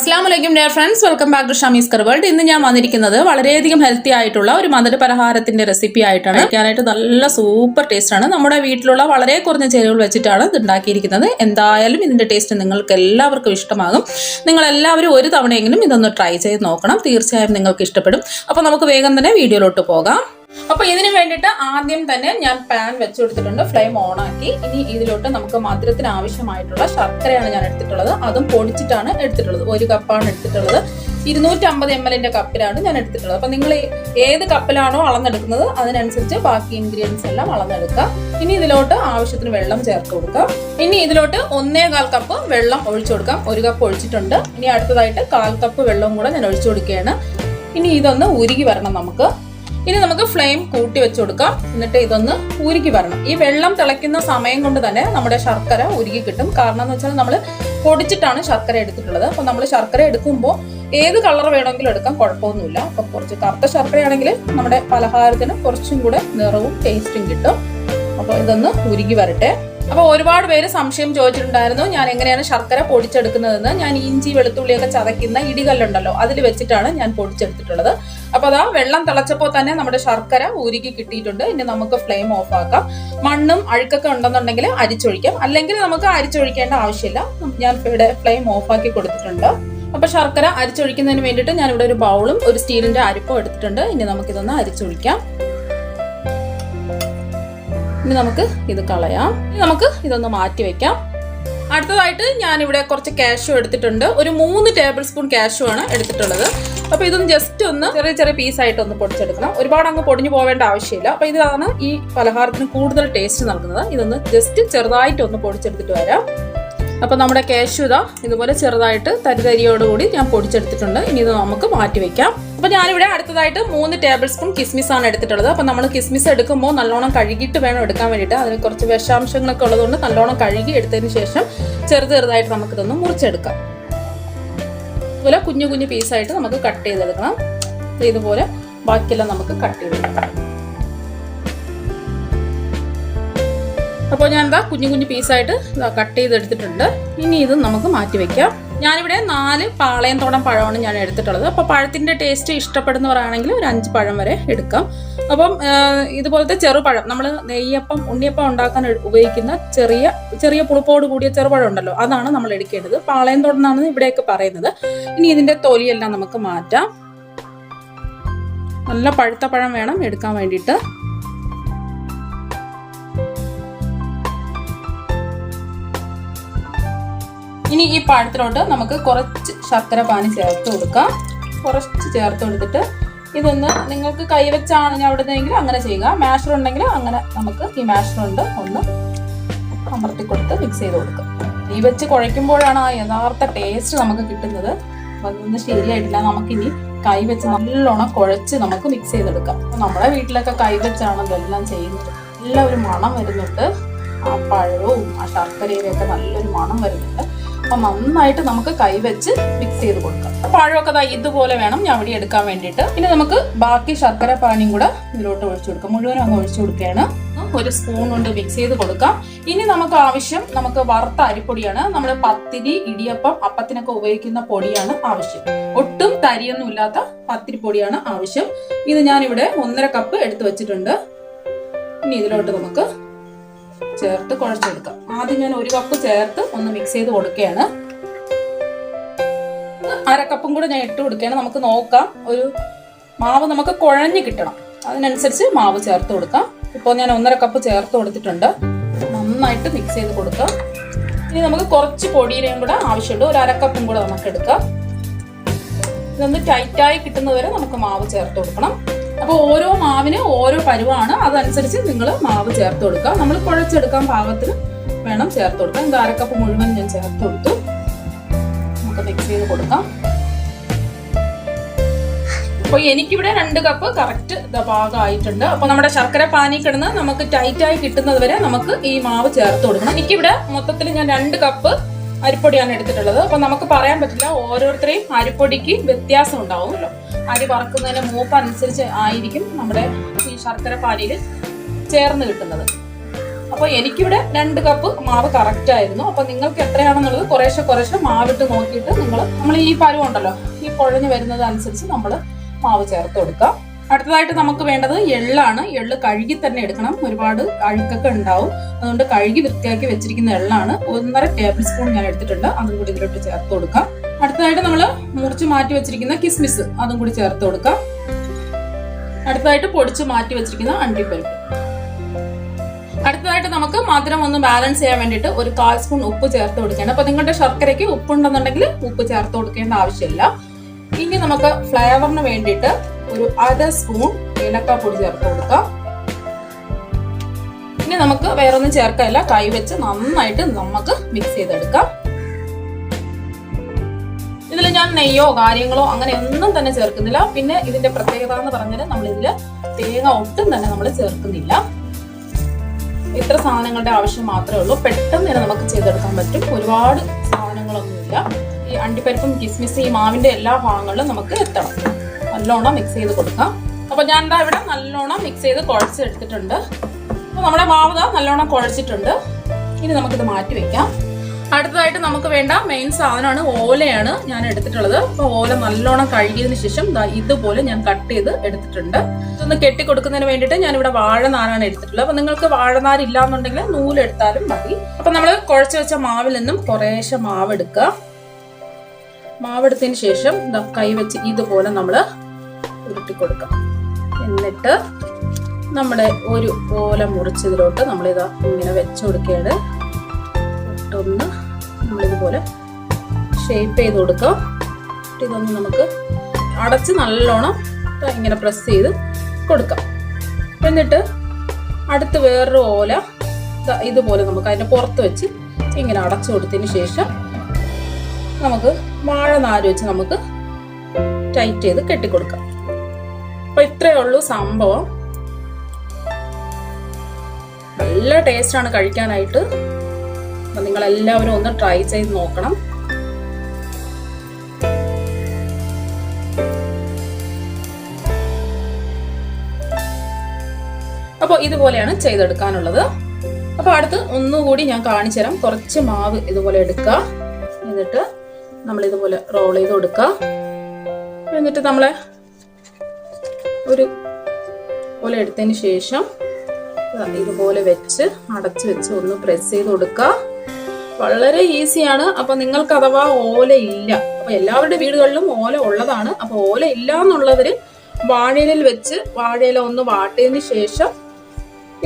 അസ്ലാം വലൈക്കും dear friends welcome back to Shamees car world ഇന്ന് ഞാൻ വന്നിരിക്കുന്നത് വളരെയധികം ഹെൽത്തി ആയിട്ടുള്ള ഒരു മധുര പലഹാരത്തിന്റെ റെസിപ്പി ആയിട്ടാണ്. കഴിക്കാനായിട്ട് നല്ല സൂപ്പർ ടേസ്റ്റ് ആണ്. നമ്മുടെ വീട്ടിലുള്ള വളരെ കുറഞ്ഞ ചേരുവകൾ വെച്ചിട്ടാണ് ഇത് ഉണ്ടാക്കിയിരിക്കുന്നത്. എന്തായാലും ഇതിന്റെ ടേസ്റ്റ് നിങ്ങൾക്ക് എല്ലാവർക്കും ഇഷ്ടമാകും. നിങ്ങൾ എല്ലാവരും ഒരു തവണയെങ്കിലും ഇതൊന്ന് ട്രൈ ചെയ്ത് നോക്കണം. തീർച്ചയായും നിങ്ങൾക്ക് ഇഷ്ടപ്പെടും. അപ്പോൾ നമുക്ക് വേഗം തന്നെ വീഡിയോയിലോട്ട് പോകാം. അപ്പൊ ഇതിന് വേണ്ടിയിട്ട് ആദ്യം തന്നെ ഞാൻ പാൻ വെച്ച് കൊടുത്തിട്ടുണ്ട് ഫ്ലെയിം ഓൺ ആക്കി. ഇനി ഇതിലോട്ട് നമുക്ക് മധുരത്തിന് ആവശ്യമായിട്ടുള്ള ശർക്കരയാണ് ഞാൻ എടുത്തിട്ടുള്ളത്. അതും പൊടിച്ചിട്ടാണ് എടുത്തിട്ടുള്ളത്. ഒരു കപ്പാണ് എടുത്തിട്ടുള്ളത്. ഇരുന്നൂറ്റമ്പത് എം എല്ലിന്റെ കപ്പിലാണ് ഞാൻ എടുത്തിട്ടുള്ളത്. അപ്പൊ നിങ്ങൾ ഏത് കപ്പിലാണോ അളന്നെടുക്കുന്നത് അതിനനുസരിച്ച് ബാക്കി ഇൻഗ്രീഡിയൻസ് എല്ലാം അളന്നെടുക്കുക. ഇനി ഇതിലോട്ട് ആവശ്യത്തിന് വെള്ളം ചേർത്ത് കൊടുക്കാം ഇനി ഇതിലോട്ട് ഒന്നേകാൽ കപ്പ് വെള്ളം ഒഴിച്ചു കൊടുക്കാം. ഒരു കപ്പ് ഒഴിച്ചിട്ടുണ്ട്. ഇനി അടുത്തതായിട്ട് കാൽ കപ്പ് വെള്ളവും കൂടെ ഞാൻ ഒഴിച്ചു കൊടുക്കുകയാണ്. ഇനി ഇതൊന്ന് ഉരുകി വരണം നമുക്ക്. ഇനി നമുക്ക് ഫ്ലെയിം കൂട്ടി വെച്ച് കൊടുക്കാം. എന്നിട്ട് ഇതൊന്ന് ഉരുക്കി വരണം. ഈ വെള്ളം തിളയ്ക്കുന്ന സമയം കൊണ്ട് തന്നെ നമ്മുടെ ശർക്കര ഉരുക്കി കിട്ടും. കാരണം എന്ന് വെച്ചാൽ നമ്മൾ പൊടിച്ചിട്ടാണ് ശർക്കര എടുത്തിട്ടുള്ളത്. അപ്പോൾ നമ്മൾ ശർക്കര എടുക്കുമ്പോൾ ഏത് കളർ വേണമെങ്കിലും എടുക്കാം കുഴപ്പമൊന്നുമില്ല. അപ്പം കുറച്ച് കറുത്ത ശർക്കരയാണെങ്കിൽ നമ്മുടെ പലഹാരത്തിന് കുറച്ചും കൂടെ നിറവും ടേസ്റ്റും കിട്ടും. അപ്പോൾ ഇതൊന്ന് ഉരുകി വരട്ടെ. അപ്പോൾ ഒരുപാട് പേര് സംശയം ചോദിച്ചിട്ടുണ്ടായിരുന്നു ഞാൻ എങ്ങനെയാണ് ശർക്കര പൊടിച്ചെടുക്കുന്നതെന്ന്. ഞാൻ ഇഞ്ചി വെളുത്തുള്ളിയൊക്കെ ചതയ്ക്കുന്ന ഇടികല്ലുണ്ടല്ലോ അതിൽ വെച്ചിട്ടാണ് ഞാൻ പൊടിച്ചെടുത്തിട്ടുള്ളത്. അപ്പോൾ അതാ വെള്ളം തിളച്ചപ്പോൾ തന്നെ നമ്മുടെ ശർക്കര ഉരുക്കി കിട്ടിയിട്ടുണ്ട്. ഇനി നമുക്ക് ഫ്ലെയിം ഓഫ് ആക്കാം. മണ്ണും അഴുക്കൊക്കെ ഉണ്ടെന്നുണ്ടെങ്കിൽ അരിച്ചൊഴിക്കാം. അല്ലെങ്കിൽ നമുക്ക് അരിച്ചൊഴിക്കേണ്ട ആവശ്യമില്ല. ഞാൻ ഇവിടെ ഫ്ലെയിം ഓഫ് ആക്കി കൊടുത്തിട്ടുണ്ട്. അപ്പൊ ശർക്കര അരിച്ചൊഴിക്കുന്നതിന് വേണ്ടിയിട്ട് ഇവിടെ ഒരു ബൗളും ഒരു സ്റ്റീലിന്റെ അരിപ്പും എടുത്തിട്ടുണ്ട്. ഇനി നമുക്കിതൊന്ന് അരിച്ചൊഴിക്കാം. ഇനി നമുക്ക് ഇത് കളയാം. ഇനി നമുക്ക് ഇതൊന്ന് മാറ്റി വെക്കാം. അടുത്തതായിട്ട് ഞാൻ ഇവിടെ കുറച്ച് കാഷ്യൂ എടുത്തിട്ടുണ്ട്. ഒരു മൂന്ന് ടേബിൾ സ്പൂൺ കാഷ്യൂ ആണ് എടുത്തിട്ടുള്ളത്. അപ്പൊ ഇതൊന്ന് ജസ്റ്റ് ഒന്ന് ചെറിയ ചെറിയ പീസ് ആയിട്ട് ഒന്ന് പൊടിച്ചെടുക്കണം. ഒരുപാട് അങ്ങ് പൊടിഞ്ഞു പോവേണ്ട ആവശ്യമില്ല. അപ്പൊ ഇതാണ് ഈ പലഹാരത്തിന് കൂടുതൽ ടേസ്റ്റ് നൽകുന്നത്. ഇതൊന്ന് ജസ്റ്റ് ചെറുതായിട്ട് ഒന്ന് പൊടിച്ചെടുത്തിട്ട് വരാം. അപ്പൊ നമ്മുടെ ഇതാ ഇതുപോലെ ചെറുതായിട്ട് തരിതരിയോടുകൂടി ഞാൻ പൊടിച്ചെടുത്തിട്ടുണ്ട്. ഇനി ഇത് നമുക്ക് മാറ്റി വെക്കാം. അപ്പൊ ഞാനിവിടെ അടുത്തതായിട്ട് മൂന്ന് ടേബിൾ സ്പൂൺ കിസ്മിസ് ആണ് എടുത്തിട്ടുള്ളത്. അപ്പോൾ നമ്മൾ കിസ്മിസ് എടുക്കുമ്പോൾ നല്ലോണം കഴുകിയിട്ട് വേണം എടുക്കാൻ വേണ്ടിയിട്ട്. അതിന് കുറച്ച് വിഷാംശങ്ങളൊക്കെ ഉള്ളതുകൊണ്ട് നല്ലോണം കഴുകി എടുത്തതിന് ശേഷം ചെറുത് ചെറുതായിട്ട് നമുക്കിതൊന്ന് മുറിച്ചെടുക്കാം. ഇതുപോലെ കുഞ്ഞു കുഞ്ഞു പീസായിട്ട് നമുക്ക് കട്ട് ചെയ്തെടുക്കണം. ഇതുപോലെ ബാക്കിയെല്ലാം നമുക്ക് കട്ട് ചെയ്തെടുക്കാം. അപ്പോൾ ഞാൻ എന്താ കുഞ്ഞു കുഞ്ഞു പീസായിട്ട് കട്ട് ചെയ്തെടുത്തിട്ടുണ്ട്. ഇനി ഇത് നമുക്ക് മാറ്റി വെക്കാം. ഞാനിവിടെ നാല് പാളയത്തോടം പഴമാണ് ഞാൻ എടുത്തിട്ടുള്ളത്. അപ്പോൾ പഴത്തിന്റെ ടേസ്റ്റ് ഇഷ്ടപ്പെടുന്നവരാണെങ്കിൽ ഒരു അഞ്ച് പഴം വരെ എടുക്കാം. അപ്പം ഇതുപോലത്തെ ചെറുപഴം നമ്മൾ നെയ്യപ്പം ഉണ്ണിയപ്പം ഉണ്ടാക്കാൻ ഉപയോഗിക്കുന്ന ചെറിയ ചെറിയ പുളിപ്പോട് കൂടിയ ചെറുപഴം ഉണ്ടല്ലോ അതാണ് നമ്മൾ എടുക്കേണ്ടത്. പാളയത്തോടം എന്നാണ് ഇവിടെയൊക്കെ പറയുന്നത്. ഇനി ഇതിന്റെ തൊലിയെല്ലാം നമുക്ക് മാറ്റാം. നല്ല പഴുത്ത പഴം വേണം എടുക്കാൻ വേണ്ടിയിട്ട്. ഇനി ഈ പഴത്തിലോട്ട് നമുക്ക് കുറച്ച് ശർക്കര പാനി ചേർത്ത് കൊടുക്കാം. കുറച്ച് ചേർത്ത് കൊടുത്തിട്ട് ഇതൊന്ന് നിങ്ങൾക്ക് കൈവച്ചാണ് ഞാൻ അവിടുന്നെങ്കിൽ അങ്ങനെ ചെയ്യുക. മാഷർ ഉണ്ടെങ്കിൽ അങ്ങനെ നമുക്ക് ഈ മാഷർ കൊണ്ട് ഒന്ന് അമർത്തി കൊടുത്ത് മിക്സ് ചെയ്ത് കൊടുക്കുക ഈ വെച്ച് കുഴയ്ക്കുമ്പോഴാണ് ആ യഥാർത്ഥ ടേസ്റ്റ് നമുക്ക് കിട്ടുന്നത്. അതൊന്നും ശരിയായിട്ടില്ല. നമുക്കിനി കൈ വെച്ച് നല്ലോണം കുഴച്ച് നമുക്ക് മിക്സ് ചെയ്തെടുക്കാം. നമ്മുടെ വീട്ടിലൊക്കെ കൈ വെച്ചാണ് ഇതെല്ലാം ചെയ്യുന്നത്. നല്ല ഒരു മണം വരുന്നുണ്ട്. ആ പഴവും ആ ശർക്കരയിലൊക്കെ നല്ലൊരു മണം വരുന്നുണ്ട്. അപ്പൊ നന്നായിട്ട് നമുക്ക് കൈവച്ച് മിക്സ് ചെയ്ത് കൊടുക്കാം. പഴമൊക്കെ ദാ ഇതുപോലെ വേണം ഞാൻ ഇവിടെ എടുക്കാൻ വേണ്ടിയിട്ട്. ഇനി നമുക്ക് ബാക്കി ശർക്കര പാനിയും കൂടെ ഇതിലോട്ട് ഒഴിച്ചു കൊടുക്കാം. മുഴുവനും അങ്ങ് ഒഴിച്ചു കൊടുക്കുകയാണ്. ഒരു സ്പൂൺ കൊണ്ട് മിക്സ് ചെയ്ത് കൊടുക്കാം. ഇനി നമുക്ക് ആവശ്യം നമുക്ക് വറുത്ത അരിപ്പൊടിയാണ്. നമ്മുടെ പത്തിരി ഇടിയപ്പം അപ്പത്തിനൊക്കെ ഉപയോഗിക്കുന്ന പൊടിയാണ് ആവശ്യം. ഒട്ടും തരിയൊന്നും ഇല്ലാത്ത പത്തിരി പൊടിയാണ് ആവശ്യം. ഇത് ഞാനിവിടെ ഒന്നര കപ്പ് എടുത്തു വെച്ചിട്ടുണ്ട്. ഇനി ഇതിലോട്ട് നമുക്ക് ചേർത്ത് കുഴച്ചെടുക്കാം. ആദ്യം ഞാൻ ഒരു കപ്പ് ചേർത്ത് ഒന്ന് മിക്സ് ചെയ്ത് കൊടുക്കുകയാണ്. അര കൂടെ ഞാൻ ഇട്ട് കൊടുക്കുകയാണ്. നമുക്ക് നോക്കാം. ഒരു മാവ് നമുക്ക് കുഴഞ്ഞ് കിട്ടണം. അതിനനുസരിച്ച് മാവ് ചേർത്ത് കൊടുക്കാം. ഇപ്പോൾ ഞാൻ ഒന്നര കപ്പ് ചേർത്ത് കൊടുത്തിട്ടുണ്ട്. നന്നായിട്ട് മിക്സ് ചെയ്ത് കൊടുക്കാം. ഇനി നമുക്ക് കുറച്ച് പൊടിയുടെയും കൂടെ ആവശ്യമുണ്ട്. ഒരു അരക്കപ്പും കപ്പും കൂടെ നമുക്ക് എടുക്കാം. ഇതൊന്ന് ടൈറ്റായി കിട്ടുന്നതുവരെ നമുക്ക് മാവ് ചേർത്ത് കൊടുക്കണം. അപ്പോൾ ഓരോ മാവിന് ഓരോ പരുവാണ്. അതനുസരിച്ച് നിങ്ങൾ മാവ് ചേർത്ത് കൊടുക്കുക. നമ്മൾ കുഴച്ചെടുക്കാൻ പാകത്തിന് വേണം ചേർത്ത് കൊടുക്കാം ഇത് അരക്കപ്പ് മുഴുവൻ ഞാൻ ചേർത്ത് കൊടുത്തു. നമുക്ക് മിക്സ് ചെയ്ത് കൊടുക്കാം. അപ്പോൾ എനിക്കിവിടെ രണ്ട് കപ്പ് കറക്റ്റ് ഭാഗമായിട്ടുണ്ട് അപ്പോൾ നമ്മുടെ ശർക്കര പാനി കിടന്ന് നമുക്ക് ടൈറ്റായി കിട്ടുന്നത് വരെ നമുക്ക് ഈ മാവ് ചേർത്ത് കൊടുക്കണം. എനിക്കിവിടെ മൊത്തത്തിൽ ഞാൻ രണ്ട് കപ്പ് അരിപ്പൊടിയാണ് എടുത്തിട്ടുള്ളത്. അപ്പോൾ നമുക്ക് പറയാൻ പറ്റില്ല ഓരോരുത്തരെയും അരിപ്പൊടിക്ക് വ്യത്യാസം ഉണ്ടാവുമല്ലോ. അരി വറക്കുന്നതിന് മൂപ്പ് അനുസരിച്ച് ആയിരിക്കും നമ്മുടെ ഈ ശർക്കര പാനിയിൽ ചേർന്ന് കിട്ടുന്നത്. അപ്പോൾ എനിക്കിവിടെ രണ്ട് കപ്പ് മാവ് കറക്റ്റ് ആയിരുന്നു. അപ്പോൾ നിങ്ങൾക്ക് എത്രയാണെന്നുള്ളത് കുറേശ്ശെ കുറേശ്ശെ മാവിട്ട് നോക്കിയിട്ട് നിങ്ങൾ നമ്മൾ ഈ പരുവുണ്ടല്ലോ ഈ കുഴഞ്ഞു വരുന്നത് അനുസരിച്ച് നമ്മൾ മാവ് ചേർത്ത് കൊടുക്കാം. അടുത്തതായിട്ട് നമുക്ക് വേണ്ടത് എള്ളാണ്. എള്ള് കഴുകി തന്നെ എടുക്കണം. ഒരുപാട് അഴുക്കൊക്കെ ഉണ്ടാവും. അതുകൊണ്ട് കഴുകി വൃത്തിയാക്കി വെച്ചിരിക്കുന്ന എള്ളാണ്. ഒന്നര ടേബിൾ സ്പൂൺ ഞാൻ എടുത്തിട്ടുണ്ട്. അതും കൂടി ഇതിലോട്ട് ചേർത്ത് കൊടുക്കാം. അടുത്തതായിട്ട് നമ്മൾ മുറിച്ച് മാറ്റി വെച്ചിരിക്കുന്ന കിസ്മിസ് അതും കൂടി ചേർത്ത് കൊടുക്കാം. അടുത്തതായിട്ട് പൊടിച്ച് മാറ്റി വെച്ചിരിക്കുന്ന അണ്ടിപ്പരിപ്പ്. അടുത്തതായിട്ട് നമുക്ക് മധുരം ഒന്ന് ബാലൻസ് ചെയ്യാൻ വേണ്ടിയിട്ട് ഒരു കാൽ സ്പൂൺ ഉപ്പ് ചേർത്ത് കൊടുക്കുകയാണ് അപ്പൊ നിങ്ങളുടെ ശർക്കരയ്ക്ക് ഉപ്പുണ്ടെന്നുണ്ടെങ്കിൽ ഉപ്പ് ചേർത്ത് കൊടുക്കേണ്ട ആവശ്യമില്ല. ഇനി നമുക്ക് ഫ്ലേവറിന് വേണ്ടിയിട്ട് ഒരു അര സ്പൂൺ ഏലക്കാപ്പൊടി ചേർത്ത് കൊടുക്കാം. ഇനി നമുക്ക് വേറെ ഒന്നും ചേർക്കാനില്ല. കൈ വെച്ച് നന്നായിട്ട് നമുക്ക് മിക്സ് ചെയ്തെടുക്കാം. ഇതിൽ ഞാൻ നെയ്യോ കാര്യങ്ങളോ അങ്ങനെ ഒന്നും തന്നെ ചേർക്കുന്നില്ല. പിന്നെ ഇതിന്റെ പ്രത്യേകത എന്ന് പറഞ്ഞാൽ നമ്മൾ ഇതിൽ തേങ്ങ ഒട്ടും തന്നെ നമ്മൾ ചേർക്കുന്നില്ല. ഇത്ര സാധനങ്ങളുടെ ആവശ്യം മാത്രമേ ഉള്ളൂ. പെട്ടെന്ന് തന്നെ നമുക്ക് ചെയ്തെടുക്കാൻ പറ്റും. ഒരുപാട് സാധനങ്ങളൊന്നുമില്ല. ഈ അണ്ടിപ്പരിപ്പും കിസ്മിസ് ഈ മാവിന്റെ എല്ലാ ഭാഗങ്ങളിലും നമുക്ക് എത്തണം. നല്ലോണം മിക്സ് ചെയ്ത് കൊടുക്കാം. അപ്പൊ ഞാൻ എന്താ ഇവിടെ നല്ലോണം മിക്സ് ചെയ്ത് കുഴച്ചെടുത്തിട്ടുണ്ട്. അപ്പൊ നമ്മുടെ മാവ് നല്ലോണം കുഴച്ചിട്ടുണ്ട്. ഇനി നമുക്കിത് മാറ്റി വെക്കാം. അടുത്തതായിട്ട് നമുക്ക് വേണ്ട മെയിൻ സാധനമാണ് ഓലയാണ് ഞാൻ എടുത്തിട്ടുള്ളത്. അപ്പൊ ഓല നല്ലോണം കഴുകിയതിന് ശേഷം ഇതുപോലെ ഞാൻ കട്ട് ചെയ്ത് എടുത്തിട്ടുണ്ട്. ഇതൊന്ന് കെട്ടി കൊടുക്കുന്നതിന് വേണ്ടിയിട്ട് ഞാൻ ഇവിടെ വാഴനാരാണ് എടുത്തിട്ടുള്ളത്. അപ്പൊ നിങ്ങൾക്ക് വാഴനാര് ഇല്ലാന്നുണ്ടെങ്കിൽ നൂലെടുത്താലും മതി. അപ്പൊ നമ്മൾ കുഴച്ച് വെച്ച മാവിൽ നിന്നും കുറേശ്ശെ മാവെടുക്കുക മാവെടുത്തതിന് ശേഷം കൈവച്ച് ഇതുപോലെ നമ്മൾ ഉരുട്ടി കൊടുക്കാം എന്നിട്ട് നമ്മുടെ ഒരു ഓല മുറിച്ചതിലോട്ട് നമ്മളിതാ ഇങ്ങനെ വെച്ചു കൊടുക്കുകയാണ്. ഇട്ടൊന്ന് നമ്മളിതുപോലെ ഷേപ്പ് ചെയ്ത് കൊടുക്കാം. ഇതൊന്ന് നമുക്ക് അടച്ച് നല്ലോണം ഇങ്ങനെ പ്രസ് ചെയ്ത് കൊടുക്കാം. എന്നിട്ട് അടുത്ത് വേറൊരു ഓല ഇതുപോലെ നമുക്ക് അതിന്റെ പുറത്ത് വെച്ച് ഇങ്ങനെ അടച്ചു കൊടുത്തതിന് ശേഷം നമുക്ക് വാഴ നാര് വെച്ച് നമുക്ക് ടൈറ്റ് ചെയ്ത് കെട്ടിക്കൊടുക്കാം. അപ്പൊ ഇത്രയേ ഉള്ളൂ സംഭവം. നല്ല ടേസ്റ്റാണ് കഴിക്കാനായിട്ട്. നിങ്ങൾ എല്ലാവരും ഒന്ന് ട്രൈ ചെയ്ത് നോക്കണം. അപ്പോൾ ഇതുപോലെയാണ് ചെയ്തെടുക്കാനുള്ളത്. അപ്പോൾ അടുത്ത് ഒന്നുകൂടി ഞാൻ കാണിച്ചു തരാം. കുറച്ച് മാവ് ഇതുപോലെ എടുക്കുക. എന്നിട്ട് നമ്മൾ ഇതുപോലെ റോൾ ചെയ്ത് കൊടുക്കുക. എന്നിട്ട് നമ്മളെ ഒരു പോലെ എടുത്തതിന് ശേഷം ഇതുപോലെ വെച്ച് അടച്ച് വെച്ച് ഒന്ന് പ്രസ് ചെയ്ത് കൊടുക്കുക വളരെ ഈസിയാണ് അപ്പൊ നിങ്ങൾക്ക് അഥവാ ഓല ഇല്ല അപ്പൊ എല്ലാവരുടെ വീടുകളിലും ഓല ഉള്ളതാണ്. അപ്പൊ ഓല ഇല്ല എന്നുള്ളവര് വാഴയിലിൽ വെച്ച് വാഴയില ഒന്ന് വാട്ടിയതിന് ശേഷം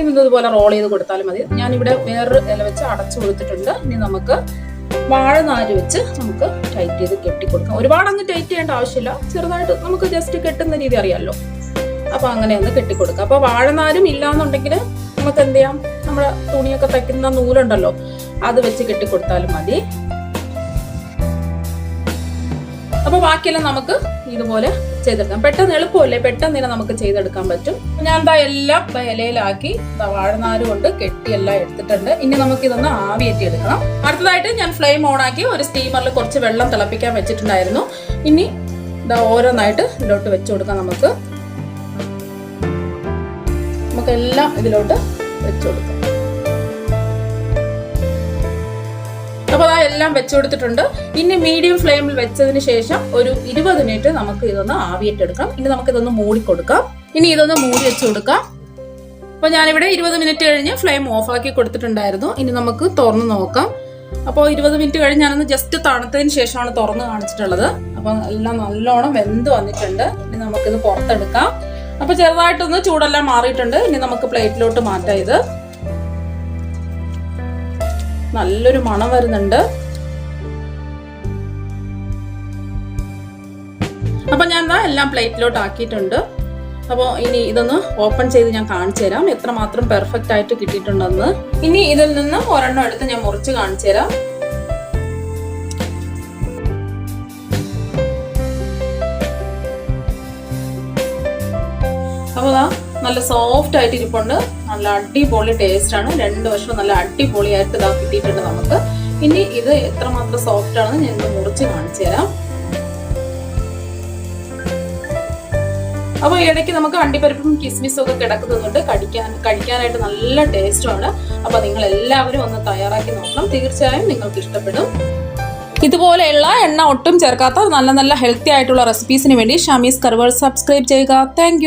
ഇത് ഇതുപോലെ റോൾ ചെയ്ത് കൊടുത്താലും മതി. ഞാനിവിടെ വേറൊരു ഇല വെച്ച് അടച്ചു കൊടുത്തിട്ടുണ്ട്. ഇനി നമുക്ക് വാഴനാര് വെച്ച് നമുക്ക് ടൈറ്റ് ചെയ്ത് കെട്ടി കൊടുക്കാം ഒരുപാട് അങ്ങ് ടൈറ്റ് ചെയ്യേണ്ട ആവശ്യമില്ല. ചെറുതായിട്ട് നമുക്ക് ജസ്റ്റ് കെട്ടുന്ന രീതി അറിയാമല്ലോ അപ്പൊ അങ്ങനെ ഒന്ന് കെട്ടിക്കൊടുക്കുക. അപ്പൊ വാഴനാരും ഇല്ലാന്നുണ്ടെങ്കിൽ നമുക്ക് എന്ത് ചെയ്യാം? നമ്മുടെ തുണിയൊക്കെ തയ്ക്കുന്ന നൂലുണ്ടല്ലോ അത് വെച്ച് കെട്ടിക്കൊടുത്താലും മതി. അപ്പൊ ബാക്കിയെല്ലാം നമുക്ക് ഇതുപോലെ ചെയ്തെടുക്കാം. പെട്ടെന്ന് എളുപ്പമല്ലേ? പെട്ടെന്ന് തന്നെ നമുക്ക് ചെയ്തെടുക്കാൻ പറ്റും. ഞാൻ എന്താ എല്ലാം ഇലയിലാക്കി വാഴനാരും കൊണ്ട് കെട്ടി എല്ലാം എടുത്തിട്ടുണ്ട്. ഇനി നമുക്ക് ഇതൊന്ന് ആവിയേറ്റി എടുക്കണം അടുത്തതായിട്ട് ഞാൻ ഫ്ലെയിം ഓൺ ആക്കി ഒരു സ്റ്റീമറിൽ കുറച്ച് വെള്ളം തിളപ്പിക്കാൻ വെച്ചിട്ടുണ്ടായിരുന്നു. ഇനി ഇതാ ഓരോന്നായിട്ട് ഇതിലോട്ട് വെച്ചു കൊടുക്കാം നമുക്ക്. നമുക്കെല്ലാം ഇതിലോട്ട് വെച്ചു കൊടുക്കാം. അപ്പോൾ അതാ എല്ലാം വെച്ചു കൊടുത്തിട്ടുണ്ട്. ഇനി മീഡിയം ഫ്ലെയിമിൽ വെച്ചതിന് ശേഷം ഒരു ഇരുപത് മിനിറ്റ് നമുക്ക് ഇതൊന്ന് ആവിയിട്ടെടുക്കാം. ഇനി നമുക്ക് ഇതൊന്ന് മൂടി കൊടുക്കാം ഇനി ഇതൊന്ന് മൂടി വെച്ച് കൊടുക്കാം. അപ്പോൾ ഞാനിവിടെ ഇരുപത് മിനിറ്റ് കഴിഞ്ഞ് ഫ്ലെയിം ഓഫ് ആക്കി കൊടുത്തിട്ടുണ്ടായിരുന്നു. ഇനി നമുക്ക് തുറന്ന് നോക്കാം. അപ്പോൾ ഇരുപത് മിനിറ്റ് കഴിഞ്ഞ് ഞാനൊന്ന് ജസ്റ്റ് തണുത്തതിന് ശേഷമാണ് തുറന്ന് കാണിച്ചിട്ടുള്ളത്. അപ്പോൾ എല്ലാം നല്ലോണം വെന്ത് വന്നിട്ടുണ്ട്. ഇനി നമുക്കിത് പുറത്തെടുക്കാം. അപ്പോൾ ചെറുതായിട്ടൊന്ന് ചൂടെല്ലാം മാറിയിട്ടുണ്ട്. ഇനി നമുക്ക് പ്ലേറ്റിലോട്ട് മാറ്റാം ഇത്. നല്ലൊരു മണം വരുന്നുണ്ട്. അപ്പൊ ഞാൻ എന്താ എല്ലാം പ്ലേറ്റിലോട്ട് ആക്കിയിട്ടുണ്ട്. അപ്പോൾ ഇനി ഇതൊന്ന് ഓപ്പൺ ചെയ്ത് ഞാൻ കാണിച്ചു തരാം. എത്രമാത്രം പെർഫെക്റ്റ് ആയിട്ട് കിട്ടിയിട്ടുണ്ടെന്ന്. ഇനി ഇതിൽ നിന്ന് ഒരെണ്ണം എടുത്ത് ഞാൻ മുറിച്ച് കാണിച്ചു തരാം. അപ്പോൾ നല്ല സോഫ്റ്റ് ആയിട്ട് ഇരിപ്പുണ്ട് നല്ല അടിപൊളി ടേസ്റ്റ് ആണ്. രണ്ട് വർഷം നല്ല അടിപൊളിയായിട്ട് ഇതാ കിട്ടിയിട്ടുണ്ട് നമുക്ക്. ഇനി ഇത് എത്രമാത്രം സോഫ്റ്റ് ആണെന്ന് ഞാൻ മുറിച്ച് കാണിച്ചു തരാം. അപ്പോൾ ഇടയ്ക്ക് നമുക്ക് അണ്ടിപ്പരിപ്പും കിസ്മിസും ഒക്കെ കിടക്കുന്നതുകൊണ്ട് കടിക്കാൻ കഴിക്കാനായിട്ട് നല്ല ടേസ്റ്റുമാണ് അപ്പോൾ നിങ്ങൾ എല്ലാവരും ഒന്ന് തയ്യാറാക്കി നോക്കണം. തീർച്ചയായും നിങ്ങൾക്ക് ഇഷ്ടപ്പെടും. ഇതുപോലെയുള്ള എണ്ണ ഒട്ടും ചേർക്കാത്ത നല്ല നല്ല ഹെൽത്തി ആയിട്ടുള്ള റെസിപ്പീസിന് വേണ്ടി ഷമീസ് കർവർ സബ്സ്ക്രൈബ് ചെയ്യുക. താങ്ക്